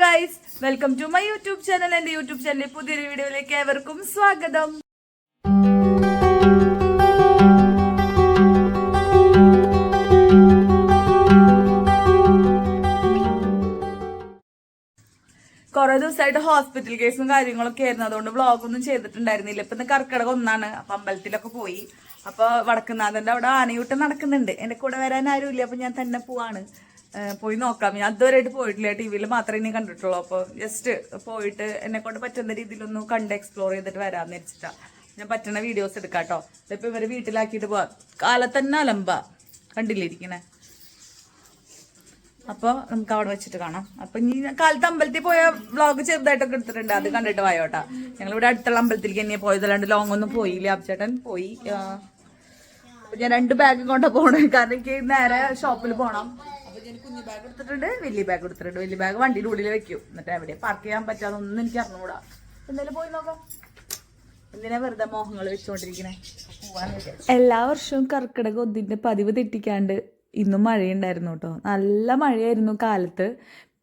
Guys welcome to my YouTube channel എന്റെ YouTube ചാനലിലെ പുതിയൊരു വീഡിയോയിലേക്ക് ഏവർക്കും സ്വാഗതം. കുറെ ദിവസമായിട്ട് ഹോസ്പിറ്റൽ കേസും കാര്യങ്ങളൊക്കെ ആയിരുന്നു. അതുകൊണ്ട് വ്ളോഗൊന്നും ചെയ്തിട്ടുണ്ടായിരുന്നില്ല. ഇപ്പൊ കർക്കിടകം ഒന്നാണ്. അപ്പൊ അമ്പലത്തിലൊക്കെ പോയി. അപ്പൊ വടക്കുന്നാഥന്റെ അവിടെ ആനയൂട്ടം നടക്കുന്നുണ്ട്. എന്റെ കൂടെ വരാൻ ആരുമില്ല. അപ്പൊ ഞാൻ തന്നെ പോവാണ്. പോയി നോക്കാം. ഞാൻ അതുവരെയായിട്ട് പോയിട്ടില്ല. ടി വിയിൽ മാത്രമേ ഇനി കണ്ടിട്ടുള്ളൂ. അപ്പോൾ ജസ്റ്റ് പോയിട്ട് എന്നെ കൊണ്ട് പറ്റുന്ന രീതിയിലൊന്നും കണ്ട് എക്സ്പ്ലോർ ചെയ്തിട്ട് വരാമെന്ന് വെച്ചിട്ടാ ഞാൻ പറ്റുന്ന വീഡിയോസ് എടുക്കാം കേട്ടോ ഇതിപ്പോ ഇവർ വീട്ടിലാക്കിയിട്ട് പോവാ. കാലത്തന്നെ അലമ്പ. കണ്ടില്ലിരിക്കണേ അപ്പോൾ നമുക്ക് അവിടെ വെച്ചിട്ട് കാണാം. അപ്പൊ ഇനി കാലത്ത് അമ്പലത്തിൽ പോയ വ്ളോഗ് ചെറുതായിട്ടൊക്കെ എടുത്തിട്ടുണ്ട്. അത് കണ്ടിട്ട് വായോട്ടാ ഞങ്ങൾ ഇവിടെ അടുത്തുള്ള അമ്പലത്തിലേക്ക് എന്നെ പോയത്. അല്ലാണ്ട് ലോങ് ഒന്നും പോയില്ല. അബ്ചേട്ടൻ പോയി. ഞാൻ രണ്ട് ബാഗ് കൊണ്ടാ പോണേ. കാരണം എനിക്ക് നേരെ ഷോപ്പിൽ അപ്പൊ ഞാൻ കുഞ്ഞു ബാഗ് എടുത്തിട്ടുണ്ട് വലിയ ബാഗ് എടുത്തിട്ടുണ്ട്. വലിയ ബാഗ് വണ്ടിയുടെ ഉള്ളിൽ വെക്കും. എന്നിട്ട് എവിടെ പാർക്ക് ചെയ്യാൻ പറ്റാതൊന്നും എനിക്ക് അറിഞ്ഞുകൂടാ. എന്തായാലും പോയി നോക്കാം. എന്തിനാ വെറുതെ മോഹങ്ങൾ വെച്ചുകൊണ്ടിരിക്കണേ എല്ലാ വർഷവും കർക്കിടക ഒന്നിന്റെ പതിവ് തെറ്റിക്കാണ്ട് ഇന്നും മഴയുണ്ടായിരുന്നു കേട്ടോ. നല്ല മഴയായിരുന്നു കാലത്ത്.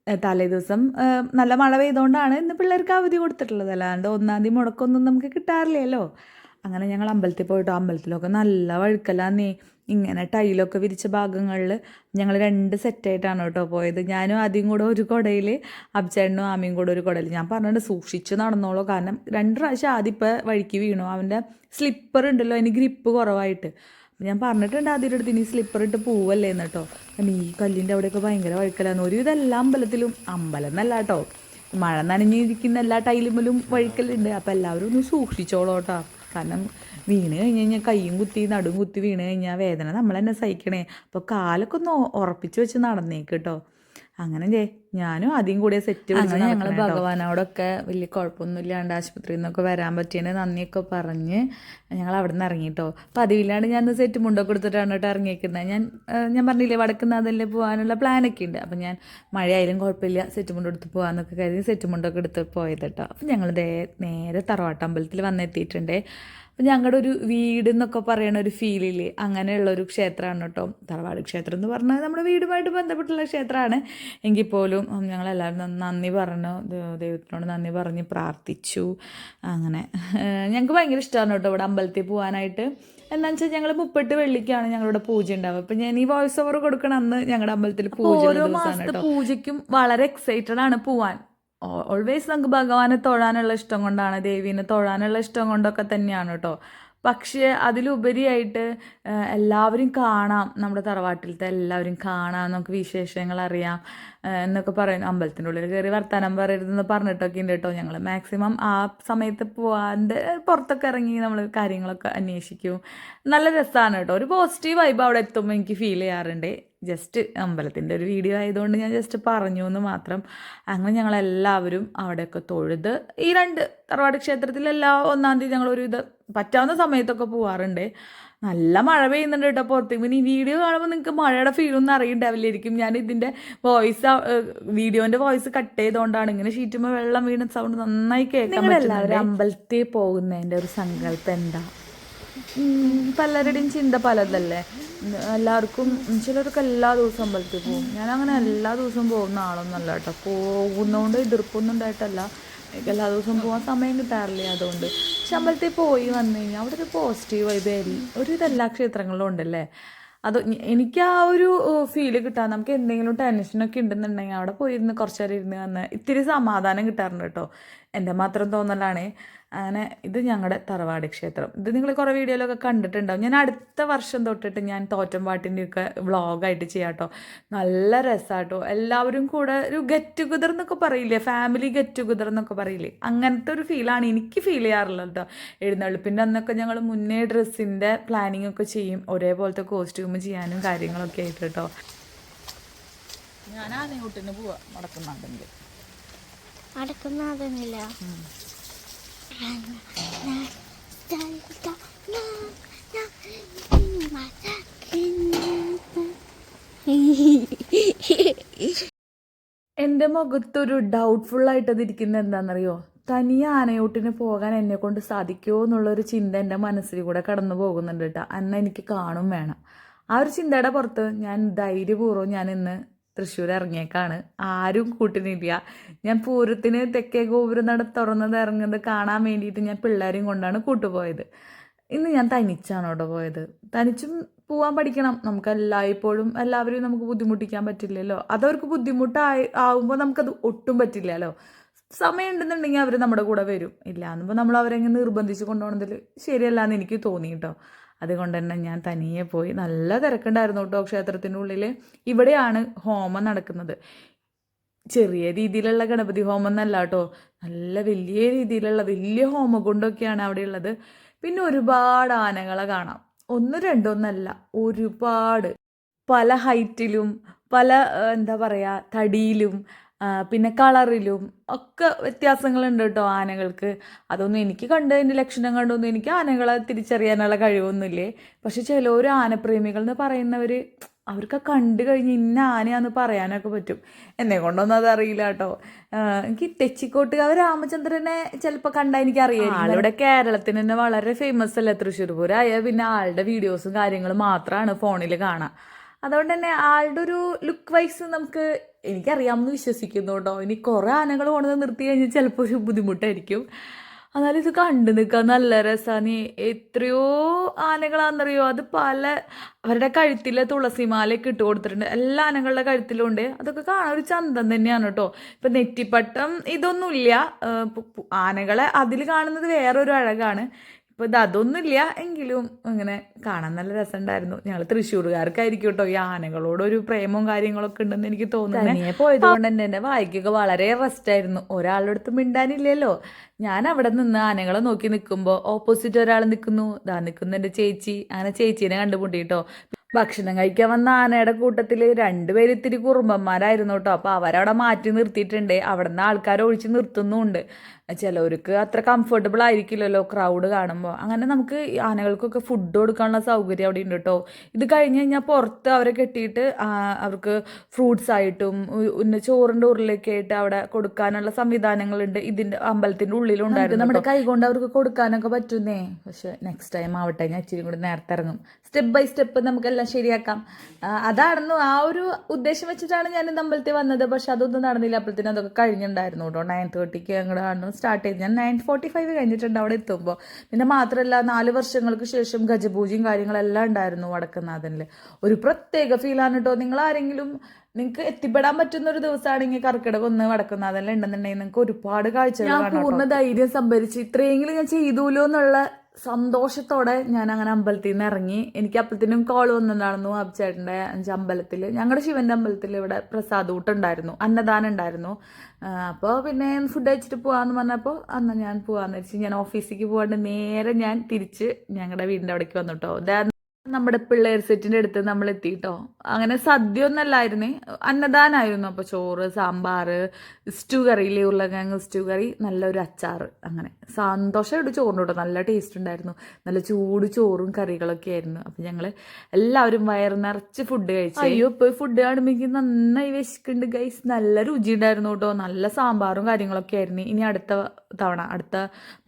തലേദിവസം തലേ ദിവസം നല്ല മഴ പെയ്തുകൊണ്ടാണ് ഇന്ന് പിള്ളേർക്ക് അവധി കൊടുത്തിട്ടുള്ളത്. അല്ലാണ്ട് ഒന്നാം തീയതി മുടക്കൊന്നും നമുക്ക് കിട്ടാറില്ലല്ലോ. അങ്ങനെ ഞങ്ങൾ അമ്പലത്തിൽ പോയിട്ടോ. അമ്പലത്തിലൊക്കെ നല്ല വഴുക്കലാന്നേ. ഇങ്ങനെ ടൈലൊക്കെ വിരിച്ച ഭാഗങ്ങളിൽ ഞങ്ങൾ രണ്ട് സെറ്റായിട്ടാണ് കേട്ടോ പോയത്. ഞാനും ആദ്യം കൂടെ ഒരു കുടയിൽ അബ്ചേട്ടനും ആമയും കൂടെ ഒരു കുടയിൽ. ഞാൻ പറഞ്ഞിട്ട് സൂക്ഷിച്ച് നടന്നോളൂ. കാരണം രണ്ട് പ്രാവശ്യം ആദ്യം ഇപ്പം വഴിക്ക് വീണു. അവന്റെ സ്ലിപ്പർ ഉണ്ടല്ലോ അതിന് ഗ്രിപ്പ് കുറവായിട്ട്. ഞാൻ പറഞ്ഞിട്ടുണ്ട് ആദ്യം അടുത്ത് ഇനി സ്ലിപ്പർ ഇട്ട് പോവല്ലേ എന്നിട്ടോ ഈ കല്ലിന്റെ അവിടെയൊക്കെ ഭയങ്കര വഴുക്കലാണ്. ഒരുവിധം എല്ലാ അമ്പലത്തിലും അമ്പലം എന്നല്ല കേട്ടോ മഴ നനഞ്ഞിരിക്കുന്ന എല്ലാ ടൈലിമിലും വഴുക്കലുണ്ട്. അപ്പം എല്ലാവരും ഒന്ന് സൂക്ഷിച്ചോളൂ കേട്ടോ. കാരണം വീണ് കഴിഞ്ഞ് കഴിഞ്ഞാൽ കൈയും കുത്തി നടും കുത്തി വീണ് കഴിഞ്ഞാൽ വേദന നമ്മൾ തന്നെ സഹിക്കണേ. അപ്പോൾ കാലൊക്കെ ഒന്ന് ഉറപ്പിച്ച് വെച്ച് നടന്നേക്ക് കേട്ടോ അങ്ങനെ ചേ ഞാനും ആദ്യം കൂടെ സെറ്റ് അങ്ങനെ ഞങ്ങൾ ഭഗവാനോടൊക്കെ വലിയ കുഴപ്പമൊന്നുമില്ലാണ്ട് ആശുപത്രിയിൽ നിന്നൊക്കെ വരാൻ പറ്റിയതിന് നന്ദിയൊക്കെ പറഞ്ഞ് ഞങ്ങൾ അവിടെ നിന്ന് ഇറങ്ങിട്ടോ അതില്ലാണ്ട് ഞാൻ സെറ്റ് മുണ്ടൊക്കെ എടുത്തിട്ടാണ് കേട്ടോ ഇറങ്ങിയിരിക്കുന്നത് ഞാൻ ഞാൻ പറഞ്ഞില്ലേ വടക്കുന്നതല്ലേ പോകാനുള്ള പ്ലാനൊക്കെ ഉണ്ട്. അപ്പം ഞാൻ മഴയായാലും കുഴപ്പമില്ല സെറ്റ് മുണ്ട് എടുത്ത് പോകാമെന്നൊക്കെ കരുതി സെറ്റ് മുണ്ടൊക്കെ എടുത്ത് പോയത് കേട്ടോ അപ്പം ഞങ്ങൾ ദേ നേരെ തറവാട്ടമ്പലത്തിൽ വന്നെത്തിയിട്ടുണ്ടേ. അപ്പം ഞങ്ങളുടെ ഒരു വീട് എന്നൊക്കെ പറയണ ഒരു ഫീലില്ലേ അങ്ങനെയുള്ള ഒരു ക്ഷേത്രമാണ് കേട്ടോ. തറവാട് ക്ഷേത്രം എന്ന് പറഞ്ഞാൽ നമ്മുടെ വീടുമായിട്ട് ബന്ധപ്പെട്ടുള്ള ക്ഷേത്രമാണ്. എങ്കിൽ പോലും ഞങ്ങളെല്ലാവരും നന്ദി പറഞ്ഞു. ദൈവത്തിനോട് നന്ദി പറഞ്ഞ് പ്രാർത്ഥിച്ചു. അങ്ങനെ. ഞങ്ങൾക്ക് ഭയങ്കര ഇഷ്ടമാണ് കേട്ടോ ഇവിടെ അമ്പലത്തിൽ പോകാനായിട്ട് എന്താണെന്ന് വെച്ചാൽ ഞങ്ങൾ മുപ്പെട്ട് വെള്ളിക്കാണ് ഞങ്ങളുടെ പൂജ ഉണ്ടാവുക. അപ്പം ഞാൻ ഈ വോയിസ് ഓവർ കൊടുക്കണ അന്ന് ഞങ്ങളുടെ അമ്പലത്തിൽ പൂജ ഓരോ മാസത്തെ പൂജയ്ക്കും വളരെ എക്സൈറ്റഡ് ആണ് പോവാൻ. ഓൾവേസ് നമുക്ക് ഭഗവാനെ തൊഴാനുള്ള ഇഷ്ടം കൊണ്ടാണ് ദേവീനെ തൊഴാനുള്ള ഇഷ്ടം കൊണ്ടൊക്കെ തന്നെയാണ് കേട്ടോ പക്ഷേ അതിലുപരിയായിട്ട് എല്ലാവരും കാണാം നമ്മുടെ തറവാട്ടിലത്തെ എല്ലാവരും കാണാം നമുക്ക് വിശേഷങ്ങൾ അറിയാം എന്നൊക്കെ പറയുന്നു. അമ്പലത്തിന്റെ ഉള്ളിൽ കയറി വർത്തമാനം പറയരുതെന്ന് പറഞ്ഞിട്ടൊക്കെ ഉണ്ട് കേട്ടോ ഞങ്ങൾ മാക്സിമം ആ സമയത്ത് പോവാണ്ട് പുറത്തൊക്കെ ഇറങ്ങി നമ്മൾ കാര്യങ്ങളൊക്കെ അന്വേഷിക്കും. നല്ല രസമാണ് കേട്ടോ ഒരു പോസിറ്റീവ് വൈബ് അവിടെ എത്തുമ്പോൾ എനിക്ക് ഫീൽ ചെയ്യാറുണ്ട്. ജസ്റ്റ് അമ്പലത്തിന്റെ ഒരു വീഡിയോ ആയതുകൊണ്ട് ഞാൻ ജസ്റ്റ് പറഞ്ഞു എന്ന് മാത്രം. അങ്ങനെ ഞങ്ങളെല്ലാവരും അവിടെയൊക്കെ തൊഴുത് ഈ രണ്ട് തറവാട് ക്ഷേത്രത്തിൽ എല്ലാ ഒന്നാം തീയതി ഞങ്ങൾ ഒരു ഇത് പറ്റാവുന്ന സമയത്തൊക്കെ പോവാറുണ്ട്. നല്ല മഴ പെയ്യുന്നുണ്ട് കേട്ടോ പുറത്തേക്ക് പിന്നെ ഈ വീഡിയോ കാണുമ്പോൾ നിങ്ങൾക്ക് മഴയുടെ ഫീലൊന്നും അറിയണ്ടാവില്ലായിരിക്കും. ഞാൻ ഇതിന്റെ വോയിസ് വീഡിയോന്റെ വോയിസ് കട്ട് ചെയ്തുകൊണ്ടാണ് ഇങ്ങനെ ഷീറ്റുമ്പോൾ വെള്ളം വീണ സൗണ്ട് നന്നായി കേൾക്കാൻ എല്ലാവരും അമ്പലത്തിൽ പോകുന്നതിന്റെ ഒരു സങ്കല്പം എന്താ? പലരുടെയും ചിന്ത പലതല്ലേ? എല്ലാവർക്കും ചിലർക്ക് എല്ലാ ദിവസവും അമ്പലത്തിൽ പോകും. ഞാൻ അങ്ങനെ എല്ലാ ദിവസവും പോകുന്ന ആളൊന്നുമല്ല കേട്ടോ. പോകുന്നതുകൊണ്ട് എതിർപ്പൊന്നും ഉണ്ടായിട്ടല്ല. എല്ലാ ദിവസവും പോകാൻ സമയം കിട്ടാറില്ല അതുകൊണ്ട്. പക്ഷെ അമ്പലത്തിൽ പോയി വന്നു കഴിഞ്ഞാൽ അവിടെ ഒരു പോസിറ്റീവ് വൈബ് ഒരു ഇതെല്ലാ ക്ഷേത്രങ്ങളിലും ഉണ്ടല്ലേ? അത് എനിക്ക് ആ ഒരു ഫീൽ കിട്ടാൻ നമുക്ക് എന്തെങ്കിലും ടെൻഷനൊക്കെ ഉണ്ടെന്നുണ്ടെങ്കിൽ അവിടെ പോയിരുന്ന് കുറച്ചേരം ഇരുന്ന് വന്ന് ഇത്തിരി സമാധാനം കിട്ടാറുണ്ട് കേട്ടോ. എന്റെ മാത്രം തോന്നലാണ്. അങ്ങനെ ഇത് ഞങ്ങളുടെ തറവാട് ക്ഷേത്രം. ഇത് നിങ്ങൾ കുറേ വീഡിയോയിലൊക്കെ കണ്ടിട്ടുണ്ടാവും. ഞാൻ അടുത്ത വർഷം തൊട്ടിട്ട് ഞാൻ തോറ്റംപാട്ടിന്റെ ഒക്കെ വ്ളോഗായിട്ട് ചെയ്യാട്ടോ. നല്ല രസമാട്ടോ എല്ലാവരും കൂടെ ഒരു ഗെറ്റ് ടുഗദർ എന്നൊക്കെ പറയില്ലേ? ഫാമിലി ഗെറ്റ് ടുഗദർ എന്നൊക്കെ പറയില്ലേ? അങ്ങനത്തെ ഒരു ഫീലാണ് എനിക്ക് ഫീൽ ചെയ്യാറുള്ളത്. കേട്ടോ എഴുന്നള്ളിപ്പിന്റെ അന്നൊക്കെ ഞങ്ങൾ മുന്നേ ഡ്രസ്സിന്റെ പ്ലാനിങ് ഒക്കെ ചെയ്യും. ഒരേപോലത്തെ കോസ്റ്റ്യൂം ചെയ്യാനും കാര്യങ്ങളൊക്കെ ആയിട്ട് കേട്ടോ. ഞാൻ കുട്ടിന് പോവാ. നടക്കുന്നുണ്ടെങ്കിൽ അടക്കുന്നാകുന്നില്ല എന്റെ മുഖത്തൊരു ഡൗട്ട്ഫുൾ ആയിട്ട് ഇരിക്കുന്നത് എന്താണെന്നറിയോ? തനിയെ ആനയൂട്ടിന് പോകാൻ എന്നെ കൊണ്ട് സാധിക്കുമോ എന്നുള്ളൊരു ചിന്ത എന്റെ മനസ്സിൽ കൂടെ കടന്നു പോകുന്നുണ്ട് കേട്ടോ. അന്ന് എനിക്ക് കാണും വേണം. ആ ഒരു ചിന്തയുടെ പുറത്ത് ഞാൻ ധൈര്യപൂർവം ഞാൻ ഇന്ന് തൃശ്ശൂർ ഇറങ്ങിയേക്കാണ് ആരും കൂട്ടിനില്ല. ഞാൻ പൂരത്തിന് തെക്കേ ഗോപുരം നട തുറന്നത് ഇറങ്ങുന്നത് കാണാൻ വേണ്ടിയിട്ട് ഞാൻ പിള്ളേരെയും കൊണ്ടാണ് കൂട്ടുപോയത്. ഇന്ന് ഞാൻ തനിച്ചാണ് അവിടെ പോയത്. തനിച്ചും പോവാൻ പഠിക്കണം. നമുക്ക് എല്ലായ്പ്പോഴും എല്ലാവരെയും നമുക്ക് ബുദ്ധിമുട്ടിക്കാൻ പറ്റില്ലല്ലോ. അതവർക്ക് ബുദ്ധിമുട്ടായി ആവുമ്പോൾ നമുക്കത് ഒട്ടും പറ്റില്ലല്ലോ. സമയം ഉണ്ടെന്നുണ്ടെങ്കിൽ അവർ നമ്മുടെ കൂടെ വരും. ഇല്ല എന്നുമ്പോൾ നമ്മൾ അവരെങ്ങനെ നിർബന്ധിച്ച് കൊണ്ടുപോകുന്നതിൽ ശരിയല്ല എന്ന് എനിക്ക് തോന്നി കേട്ടോ. അതുകൊണ്ട് തന്നെ ഞാൻ തനിയെ പോയി നല്ല തിരക്കുണ്ടായിരുന്നു കേട്ടോ ക്ഷേത്രത്തിന്റെ ഉള്ളിൽ ഇവിടെയാണ് ഹോമം നടക്കുന്നത്. ചെറിയ രീതിയിലുള്ള ഗണപതി ഹോമം എന്നല്ല കേട്ടോ നല്ല വലിയ രീതിയിലുള്ള വലിയ ഹോമകുണ്ടൊക്കെയാണ് അവിടെ ഉള്ളത് പിന്നെ ഒരുപാട് ആനകളെ കാണാം. ഒന്ന് രണ്ടൊന്നല്ല ഒരുപാട്. പല ഹൈറ്റിലും പല എന്താ പറയുക തടിയിലും പിന്നെ കളറിലും ഒക്കെ വ്യത്യാസങ്ങളുണ്ട് കേട്ടോ ആനകൾക്ക്. അതൊന്നും എനിക്ക് കണ്ടതിന്റെ ലക്ഷണം കണ്ടൊന്നും എനിക്ക് ആനകളെ തിരിച്ചറിയാനുള്ള കഴിവൊന്നുമില്ലേ? പക്ഷെ ചില ഒരു ആനപ്രേമികൾ എന്ന് പറയുന്നവർ അവർക്ക് കണ്ടു കഴിഞ്ഞ് ഇന്ന ആനയാന്ന് പറയാനൊക്കെ പറ്റും. എന്നെ കൊണ്ടൊന്നും അതറിയില്ല കേട്ടോ. എനിക്ക് തെച്ചിക്കോട്ടുകാവ് രാമചന്ദ്രനെ ചിലപ്പോൾ കണ്ടാൽ എനിക്ക് അറിയാം ആളിവിടെ കേരളത്തിന് തന്നെ വളരെ ഫേമസ് അല്ലേ? തൃശ്ശൂർ പൂരായ പിന്നെ ആളുടെ വീഡിയോസും കാര്യങ്ങളും മാത്രമാണ് ഫോണിൽ കാണാം. അതുകൊണ്ട് തന്നെ ആളുടെ ഒരു ലുക്ക് വൈസ് നമുക്ക് എനിക്കറിയാമെന്ന് വിശ്വസിക്കുന്നു കേട്ടോ. ഇനി കുറേ ആനകൾ പോണത് നിർത്തി കഴിഞ്ഞാൽ ചിലപ്പോൾ ഒരു ബുദ്ധിമുട്ടായിരിക്കും. എന്നാലും ഇത് കണ്ടു നിൽക്കാൻ നല്ല രസമാണ് എത്രയോ ആനകളാണെന്നറിയോ അത് പല അവരുടെ കഴുത്തിലെ തുളസിമാലയൊക്കെ ഇട്ട് കൊടുത്തിട്ടുണ്ട്. എല്ലാ ആനകളുടെ കഴുത്തിലുണ്ട് അതൊക്കെ കാണാൻ ഒരു ചന്തം തന്നെയാണ് കേട്ടോ. ഇപ്പം നെറ്റിപ്പട്ടം ഇതൊന്നുമില്ല. ആനകളെ അതിൽ കാണുന്നത് വേറൊരു അഴകാണ്. ഇപ്പൊ ഇത് അതൊന്നുമില്ല. എങ്കിലും അങ്ങനെ കാണാൻ നല്ല രസമുണ്ടായിരുന്നു. ഞങ്ങൾ തൃശ്ശൂർകാർക്കായിരിക്കും കേട്ടോ ഈ ആനകളോട് ഒരു പ്രേമവും കാര്യങ്ങളൊക്കെ ഉണ്ടെന്ന് എനിക്ക് തോന്നുന്നു. പോയത് കൊണ്ട് തന്നെ എന്റെ വായിക്കൊക്കെ വളരെ റെസ്റ്റ് ആയിരുന്നു ഒരാളുടെ അടുത്ത് മിണ്ടാനില്ലല്ലോ. ഞാൻ അവിടെ നിന്ന് ആനകളെ നോക്കി നിൽക്കുമ്പോൾ ഓപ്പോസിറ്റ് ഒരാൾ നിൽക്കുന്നു ദാ നിൽക്കുന്നു എന്റെ ചേച്ചി. അങ്ങനെ ചേച്ചീനെ കണ്ടുമുട്ടി കേട്ടോ. ഭക്ഷണം കഴിക്കാൻ വന്ന ആനയുടെ കൂട്ടത്തിൽ രണ്ടുപേര് ഇത്തിരി കുറുമ്പന്മാരായിരുന്നു കേട്ടോ. അപ്പോൾ അവരവിടെ മാറ്റി നിർത്തിയിട്ടുണ്ട്. അവിടെ നിന്ന് ആൾക്കാരെ ഒഴിച്ച് നിർത്തുന്നുമുണ്ട് ചിലവർക്ക് അത്ര കംഫർട്ടബിൾ ആയിരിക്കില്ലല്ലോ ക്രൗഡ് കാണുമ്പോൾ അങ്ങനെ നമുക്ക് ആനകൾക്കൊക്കെ ഫുഡ് കൊടുക്കാനുള്ള സൗകര്യം അവിടെ ഉണ്ട് കേട്ടോ. ഇത് കഴിഞ്ഞ് കഴിഞ്ഞാൽ പുറത്ത് അവരെ കെട്ടിയിട്ട് അവർക്ക് ഫ്രൂട്ട്സ് ആയിട്ടും പിന്നെ ഉന്ന ചോറിന്റെ ഉരുളൊക്കെ ആയിട്ട് അവിടെ കൊടുക്കാനുള്ള സംവിധാനങ്ങളുണ്ട്. ഇതിന്റെ അമ്പലത്തിന്റെ ഉള്ളിലുണ്ടായിരുന്നു നമ്മുടെ കൈ കൊണ്ട് അവർക്ക് കൊടുക്കാനൊക്കെ പറ്റുന്നേ? പക്ഷെ നെക്സ്റ്റ് ടൈം ആവട്ടെ ഞാൻ ഇച്ചിരി കൂടി നേരത്തെ ഇറങ്ങും. സ്റ്റെപ്പ് ബൈ സ്റ്റെപ്പ് നമുക്കെല്ലാം ശരിയാക്കാം. അതായിരുന്നു ആ ഒരു ഉദ്ദേശം വെച്ചിട്ടാണ് ഞാൻ ഇന്ന് അമ്പലത്തിൽ വന്നത്. പക്ഷെ അതൊന്നും നടന്നില്ല. അപ്പോഴത്തേനും അതൊക്കെ കഴിഞ്ഞിട്ടുണ്ടായിരുന്നു കേട്ടോ. നയൻ തേർട്ടിക്ക് അങ്ങോട്ടാണ് സ്റ്റാർട്ട് ചെയ്ത്. ഞാൻ നയൻ ഫോർട്ടി ഫൈവ് കഴിഞ്ഞിട്ടുണ്ട് അവിടെ എത്തുമ്പോൾ. പിന്നെ മാത്രമല്ല നാല് വർഷങ്ങൾക്ക് ശേഷം ഗജപൂജയും കാര്യങ്ങളെല്ലാം ഉണ്ടായിരുന്നു വടക്കുന്നാഥനിൽ ഒരു പ്രത്യേക ഫീലാണ് കേട്ടോ. നിങ്ങൾ ആരെങ്കിലും നിങ്ങൾക്ക് എത്തിപ്പെടാൻ പറ്റുന്ന ഒരു ദിവസമാണെങ്കിൽ കർക്കിടക ഒന്ന് വടക്കുന്ന അതെല്ലാം ഉണ്ടെന്നുണ്ടെങ്കിൽ നിങ്ങൾക്ക് ഒരുപാട് കാഴ്ചകൾ പൂർണ ധൈര്യം സംഭരിച്ച് ഇത്രയെങ്കിലും ഞാൻ ചെയ്തൂലോ എന്നുള്ള സന്തോഷത്തോടെ ഞാൻ അങ്ങനെ അമ്പലത്തിൽ നിന്ന് ഇറങ്ങി. എനിക്ക് അപ്പത്തിനും കോൾ വന്നിട്ടുണ്ടായിരുന്നു അബ്ചേട്ടന്റെ അമ്പലത്തിൽ ഞങ്ങളുടെ ശിവന്റെ അമ്പലത്തിൽ ഇവിടെ പ്രസാദ് ഊട്ടുണ്ടായിരുന്നു അന്നദാനം ഉണ്ടായിരുന്നു. അപ്പോൾ പിന്നെ ഫുഡ് കഴിച്ചിട്ട് പോകാമെന്ന് പറഞ്ഞപ്പോൾ അന്ന് ഞാൻ പോകാമെന്ന് വെച്ച് ഞാൻ ഓഫീസിലേക്ക് പോകാണ്ട് നേരെ ഞാൻ തിരിച്ച് ഞങ്ങളുടെ വീടിന്റെ അവിടേക്ക് വന്നു കേട്ടോ നമ്മുടെ പിള്ളേർ സെറ്റിന്റെ അടുത്ത് നമ്മൾ എത്തിയിട്ടോ? അങ്ങനെ സദ്യ ഒന്നല്ലായിരുന്നേ അന്നദാനായിരുന്നു. അപ്പോൾ ചോറ് സാമ്പാർ സ്റ്റൂ കറിയിലെ ഉരുളക്കിഴങ്ങ് സ്റ്റൂ കറി നല്ലൊരു അച്ചാർ. അങ്ങനെ സന്തോഷമായിട്ട് ചോറിന് കേട്ടോ നല്ല ടേസ്റ്റ് ഉണ്ടായിരുന്നു. നല്ല ചൂട് ചോറും കറികളൊക്കെ ആയിരുന്നു. അപ്പം ഞങ്ങൾ എല്ലാവരും വയറ് നിറച്ച് ഫുഡ് കഴിച്ചു. അയ്യോ ഇപ്പോൾ ഫുഡ് കാണുമ്പോൾ നന്നായി വിശക്കുന്നുണ്ട് ഗൈസ് നല്ല രുചി ഉണ്ടായിരുന്നു കേട്ടോ നല്ല സാമ്പാറും കാര്യങ്ങളൊക്കെ ആയിരുന്നു. ഇനി അടുത്ത തവണ അടുത്ത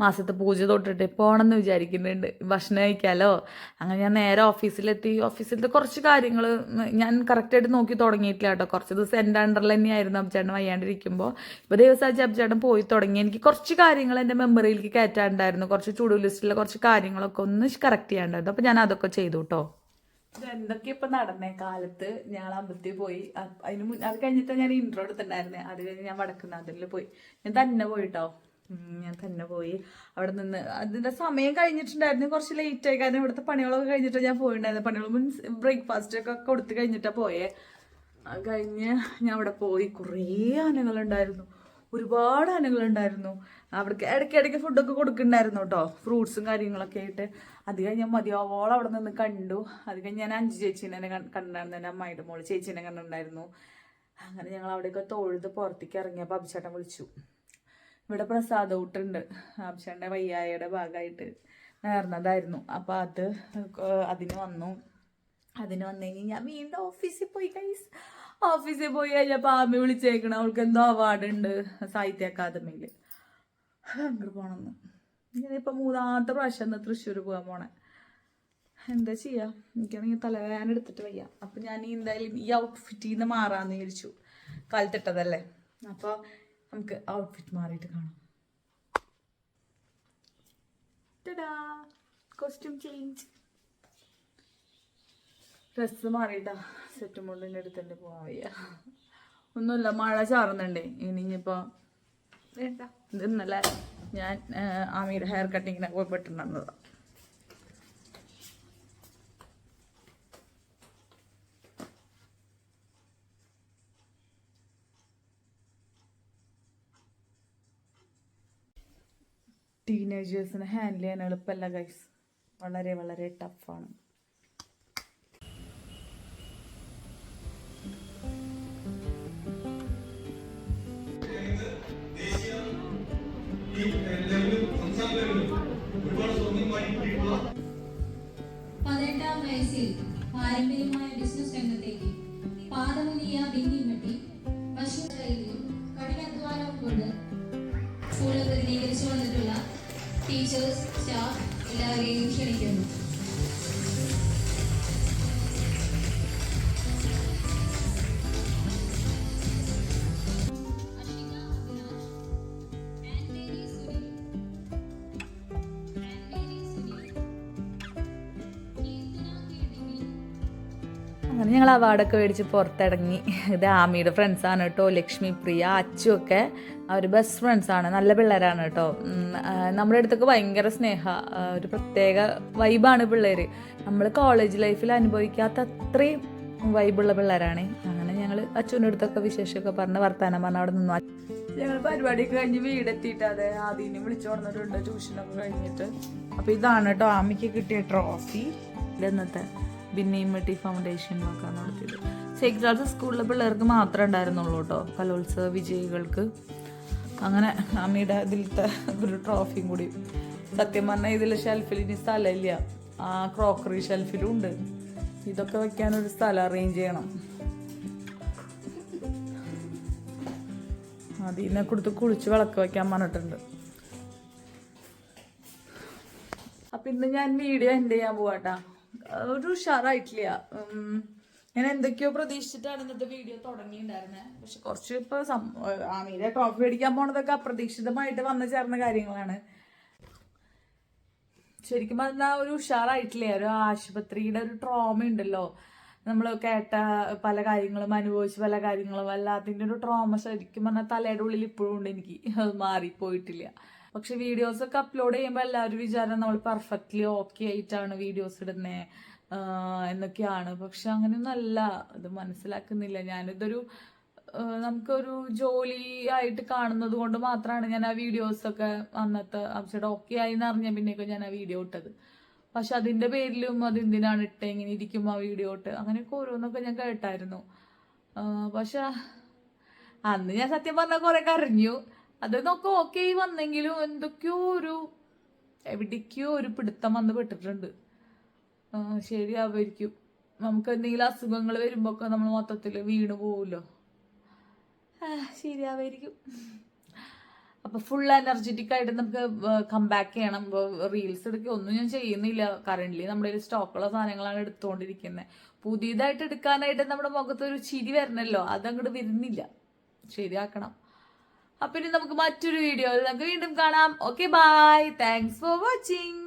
മാസത്തെ പൂജ തൊട്ടിട്ട് പോകണമെന്ന് വിചാരിക്കുന്നുണ്ട്. ഭക്ഷണം കഴിക്കാമല്ലോ അങ്ങനെ ഞാൻ നേരെ ഓഫീസിലെത്തി ഓഫീസിലത്തെ കുറച്ച് കാര്യങ്ങൾ ഞാൻ കറക്റ്റായിട്ട് നോക്കി തുടങ്ങിയിട്ടില്ല കേട്ടോ. കുറച്ച് ദിവസം എന്റെ അണ്ടറിൽ തന്നെയായിരുന്നു അബ്ജാഡൻ വയ്യാണ്ടിരിക്കുമ്പോൾ ഇപ്പോൾ ദിവസം അബ്ജാഡൻ പോയി തുടങ്ങി. എനിക്ക് കുറച്ച് കാര്യങ്ങൾ എന്റെ മെമ്മറിയിലേക്ക് കയറ്റാണ്ടായിരുന്നു കുറച്ച് ചുടു ലിസ്റ്റിലെ കുറച്ച് കാര്യങ്ങളൊക്കെ ഒന്ന് കറക്റ്റ് ചെയ്യാണ്ടായിരുന്നു അപ്പോൾ ഞാൻ അതൊക്കെ ചെയ്തു കേട്ടോ എന്തൊക്കെ ഇപ്പൊ നടന്നേ കാലത്ത്? ഞാൻ അമ്പലത്തിൽ പോയി. അതിന് മുന്നേ അത് കഴിഞ്ഞിട്ട് ഞാൻ ഇൻട്രോ എടുത്തിട്ടുണ്ടായിരുന്നേ. അത് കഴിഞ്ഞ് ഞാൻ വടക്കുന്നാഥനിൽ പോയി. ഞാൻ തന്നെ പോയിട്ടോ? ഞാൻ തന്നെ പോയി. അവിടെ നിന്ന് അതിന്റെ സമയം കഴിഞ്ഞിട്ടുണ്ടായിരുന്നു. കുറച്ച് ലേറ്റ് ആയി. കാരണം ഇവിടുത്തെ പണികളൊക്കെ കഴിഞ്ഞിട്ട് ഞാൻ പോയിണ്ടായിരുന്നു പണികൾ മീൻസ് ബ്രേക്ക്ഫാസ്റ്റ് ഒക്കെ കൊടുത്ത് കഴിഞ്ഞിട്ടാ പോയേ. കഴിഞ്ഞ് ഞാൻ അവിടെ പോയി. കുറേ ആനകളുണ്ടായിരുന്നു. ഒരുപാട് ആനകളുണ്ടായിരുന്നു. അവിടേക്ക് ഇടയ്ക്ക് ഇടയ്ക്ക് ഫുഡൊക്കെ കൊടുക്കുന്നുണ്ടായിരുന്നു കേട്ടോ. ഫ്രൂട്ട്സും കാര്യങ്ങളൊക്കെ ആയിട്ട്. അത് കഴിഞ്ഞ് ഞാൻ മതിയാവോളം അവിടെ നിന്ന് കണ്ടു. അത് കഴിഞ്ഞ് ഞാൻ അഞ്ച് ചേച്ചീനെ കണ്ടിട്ടുണ്ടായിരുന്നു എന്റെ അമ്മയുടെ മോൾ ചേച്ചീനെ കണ്ടിട്ടുണ്ടായിരുന്നു. അങ്ങനെ ഞങ്ങൾ അവിടെയൊക്കെ തൊഴുത് പുറത്തേക്ക് ഇറങ്ങിയപ്പോൾ അഭിച്ചേട്ടൻ വിളിച്ചു. ഇവിടെ പ്രസാദ ഊട്ടുണ്ട്. ആവശ്യന്റെ വയ്യായയുടെ ഭാഗമായിട്ട് നേർന്നതായിരുന്നു. അപ്പം അത് അതിന് വന്നു. അതിന് വന്നു ഞാൻ വീണ്ടും ഓഫീസിൽ പോയി കൈസ് ഓഫീസിൽ പോയി കഴിഞ്ഞപ്പോൾ ആമി വിളിച്ചേക്കണം അവൾക്ക് എന്തോ അവാർഡ് ഉണ്ട് സാഹിത്യ അക്കാദമിയിൽ അങ്ങോട്ട് പോകണമെന്ന് ഞാനിപ്പോൾ മൂന്നാമത്തെ പ്രാവശ്യം ഒന്ന് തൃശ്ശൂർ പോകാൻ പോണേ. എന്താ ചെയ്യാ? എനിക്കാണെങ്കിൽ തലവേദന എടുത്തിട്ട് വയ്യ. അപ്പം ഞാൻ എന്തായാലും ഈ ഔട്ട്ഫിറ്റിൽ നിന്ന് മാറാമെന്ന് വിചാരിച്ചു. കാലത്തിട്ടതല്ലേ? അപ്പോൾ നമുക്ക് ഔട്ട്ഫിറ്റ് മാറിയിട്ട് കാണാം. കോസ്റ്റ്യൂം ചേഞ്ച് ഡ്രസ്സ് മാറിയിട്ടാ. സെറ്റ് മുള്ളിന്റെ അടുത്തന്നെ പോവാ വയ്യ. ഒന്നുമില്ല മഴ ചാറുന്നുണ്ടേ. ഇനി ഇനിയിപ്പോൾ വേണ്ട ഇന്നലെ ഞാൻ ആമിയുടെ ഹെയർ കട്ടിങ്ങിനൊക്കെ പോയി പെട്ടിട്ടുണ്ടെന്നതാണ് ടീനേജേഴ്സിനെ ഹാൻഡിൽ ചെയ്യാൻ എളുപ്പമല്ല ഗൈസ് വളരെ വളരെ ടഫാണ് പതിനെട്ടാം വയസ്സിൽ പാരമ്പര്യമായ ബിസിനസ് രംഗത്തേക്ക്. പാദമുനിയ ബിന്നിമട്ടി ടീച്ചേഴ്സ് സ്റ്റാഫ് എല്ലാവരെയും ക്ഷണിക്കുന്നു. അങ്ങനെ ഞങ്ങൾ അവാർഡൊക്കെ മേടിച്ച് പുറത്തിറങ്ങി. ഇത് ആമിയുടെ ഫ്രണ്ട്സാണ് കേട്ടോ ലക്ഷ്മി പ്രിയ അച്ചു ഒക്കെ അവർ ബെസ്റ്റ് ഫ്രണ്ട്സാണ് നല്ല പിള്ളേരാണ് കേട്ടോ. നമ്മുടെ അടുത്തൊക്കെ ഭയങ്കര സ്നേഹ ഒരു പ്രത്യേക വൈബാണ് പിള്ളേർ നമ്മൾ കോളേജ് ലൈഫിൽ അനുഭവിക്കാത്ത അത്രയും വൈബുള്ള പിള്ളേരാണ്. അങ്ങനെ ഞങ്ങൾ അച്ഛന്റെ അടുത്തൊക്കെ വിശേഷമൊക്കെ പറഞ്ഞ് വർത്താനം പറഞ്ഞ് അവിടെ നിന്നു. ഞങ്ങൾ പരിപാടി കഴിഞ്ഞ് വീടെത്തിയിട്ട് അതെ ആദ്യം വിളിച്ചു കൊടുത്തിട്ടുണ്ട് ട്യൂഷനൊക്കെ കഴിഞ്ഞിട്ട്. അപ്പോൾ ഇതാണ് കേട്ടോ ആമിക്ക് കിട്ടിയ ട്രോഫി ഇന്നത്തെ ബിന്നിമട്ടി ഫൗണ്ടേഷൻ ഒക്കെ നടത്തിയത്. സേക്രഡ് ആർട്സ് സ്കൂളിലെ പിള്ളേർക്ക് മാത്രമേ ഉണ്ടായിരുന്നുള്ളൂ കേട്ടോ കലോത്സവ വിജയികൾക്ക്. അങ്ങനെ അമ്മയുടെ ഇതിലത്തെ ഒരു ട്രോഫിയും കൂടി. സത്യം പറഞ്ഞാൽ ഇതിൽ ഷെൽഫിൽ ഇനി സ്ഥലമില്ല. ആ ക്രോക്കറി ഷെൽഫിലും ഉണ്ട്. ഇതൊക്കെ വെക്കാനൊരു സ്ഥലം അറേഞ്ച് ചെയ്യണം. അതിനെ കൊടുത്ത് കുളിച്ച് വിളക്ക് വെക്കാൻ പറഞ്ഞിട്ടുണ്ട്. അപ്പൊ ഇന്ന് ഞാൻ വീഡിയോ എൻഡ് ചെയ്യാൻ പോവാട്ടാ. ഒരു ഉഷാറായിട്ടില്ല. ഞാൻ എന്തൊക്കെയോ പ്രതീക്ഷിച്ചിട്ടാണ് ഇന്നത്തെ വീഡിയോ തുടങ്ങിയിട്ടുണ്ടായിരുന്നത് പക്ഷെ കുറച്ച് ഇപ്പൊ ആമീരെ ട്രോഫി മേടിക്കാൻ പോണതൊക്കെ അപ്രതീക്ഷിതമായിട്ട് വന്നു ചേർന്ന കാര്യങ്ങളാണ്. ശരിക്കും പറഞ്ഞാൽ ഒരു ഉഷാറായിട്ടില്ലേ? ഒരു ആശുപത്രിയുടെ ഒരു ട്രോമ ഉണ്ടല്ലോ. നമ്മൾ കേട്ട പല കാര്യങ്ങളും അനുഭവിച്ച പല കാര്യങ്ങളും അല്ലാത്തിന്റെ ഒരു ട്രോമ ശരിക്കും പറഞ്ഞാൽ തലയുടെ ഉള്ളിൽ ഇപ്പോഴും ഉണ്ട് എനിക്ക്. അത് മാറിപ്പോയിട്ടില്ല. പക്ഷെ വീഡിയോസ് ഒക്കെ അപ്ലോഡ് ചെയ്യുമ്പോൾ എല്ലാവരും വിചാരം നമ്മൾ പെർഫെക്റ്റ്ലി ഓക്കെ ആയിട്ടാണ് വീഡിയോസ് ഇടുന്നത് എന്നൊക്കെയാണ്. പക്ഷെ അങ്ങനെയൊന്നും അല്ല. അത് മനസ്സിലാക്കുന്നില്ല. ഞാനിതൊരു നമുക്കൊരു ജോലി ആയിട്ട് കാണുന്നത് കൊണ്ട് മാത്രമാണ് ഞാൻ ആ വീഡിയോസ് ഒക്കെ അന്നത്തെ അബ്സൈഡ് ഓക്കെ ആയി എന്ന് അറിഞ്ഞ പിന്നെയൊക്കെ ഞാൻ ആ വീഡിയോ ഇട്ടത്. പക്ഷെ അതിന്റെ പേരിലും അത് എന്തിനാണ് ഇട്ടേ ഇങ്ങനെ ഇരിക്കും ആ വീഡിയോ ഇട്ട്? അങ്ങനെയൊക്കെ ഓരോന്നൊക്കെ ഞാൻ കേട്ടായിരുന്നു. പക്ഷെ അന്ന് ഞാൻ സത്യം പറഞ്ഞാൽ കുറെ കരഞ്ഞു. അതൊക്കെ ഓക്കെ ആയി വന്നെങ്കിലും എന്തൊക്കെയോ ഒരു എവിടേക്കോ ഒരു പിടുത്തം വന്ന് പെട്ടിട്ടുണ്ട്. ആ, ശരിയാവുമായിരിക്കും നമുക്ക് എന്തെങ്കിലും അസുഖങ്ങൾ വരുമ്പോൾ ഒക്കെ നമ്മൾ മൊത്തത്തിൽ വീണ് പോവുമല്ലോ. ശരിയാവായിരിക്കും അപ്പൊ ഫുൾ എനർജറ്റിക് ആയിട്ട് നമുക്ക് കംബാക്ക് ചെയ്യണം. റീൽസ് എടുക്കുക ഒന്നും ഞാൻ ചെയ്യുന്നില്ല കറന്റ് നമ്മുടെ കയ്യിൽ സ്റ്റോക്കുള്ള സാധനങ്ങളാണ് എടുത്തുകൊണ്ടിരിക്കുന്നത് പുതിയതായിട്ട് എടുക്കാനായിട്ട് നമ്മുടെ മുഖത്ത് ഒരു ചിരി വരണല്ലോ. അതങ്ങോട്ട് വരുന്നില്ല. ശരിയാക്കണം. അപ്പൊ ഇനി നമുക്ക് മറ്റൊരു വീഡിയോ നമുക്ക് വീണ്ടും കാണാം. Okay bye thanks for watching